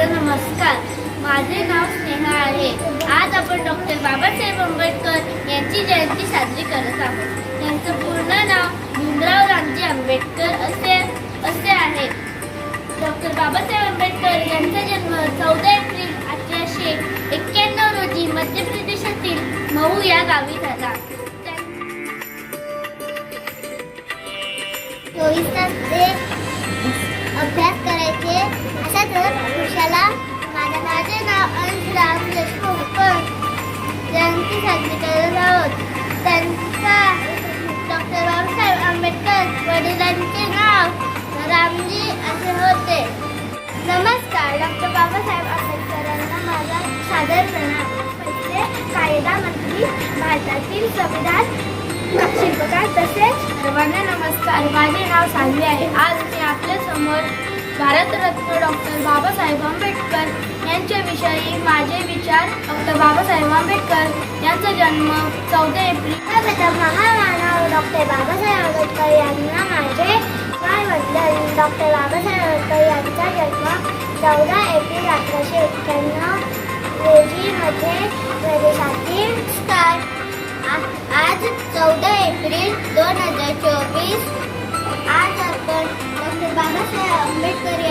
सर्वांना नमस्कार. माझे नाव स्नेहा आहे. आज आपण डॉक्टर बाबासाहेब आंबेडकर यांची जयंती साजरी करत आहोत. त्यांचं पूर्ण नाव भीमराव रामजी आंबेडकर असे असे आहे. डॉक्टर बाबासाहेब आंबेडकर यांचा जन्म चौदा एप्रिल अठराशे एक्क्याण्णव रोजी मध्य प्रदेशातील मऊ या गावी झाला. चोवीस तास वर्षाला माझ्या माझे नाव अंशराम देशमुख पण जयंती साजरी करत आहोत त्यांचा डॉक्टर बाबासाहेब आंबेडकर वडिलांचे नाव रामजी असे होते. नमस्कार डॉक्टर बाबासाहेब आंबेडकरांना माझा सादर प्रणाम म्हणजे कायदा मंत्री भारतातील संविधान शिल्पकार तसेच सर्वांना नमस्कार. माझे नाव सान्वी आहे. आज मी आपल्यासमोर भारतरत्न डॉक्टर बाबासाहेब आंबेडकर यांच्याविषयी माझे विचार डॉक्टर बाबासाहेब आंबेडकर यांचा जन्म चौदा एप्रिल सर्वप्रथम महामानव डॉक्टर बाबासाहेब आंबेडकर यांना माझे काय वडील डॉक्टर बाबासाहेब आंबेडकर यांचा जन्म चौदा एप्रिल अठराशे एक्क्याण्णव रोजी मध्य प्रदेशातील स्टार आ- आज चौदा एप्रिल दोन हजार चोवीस आंबेडकर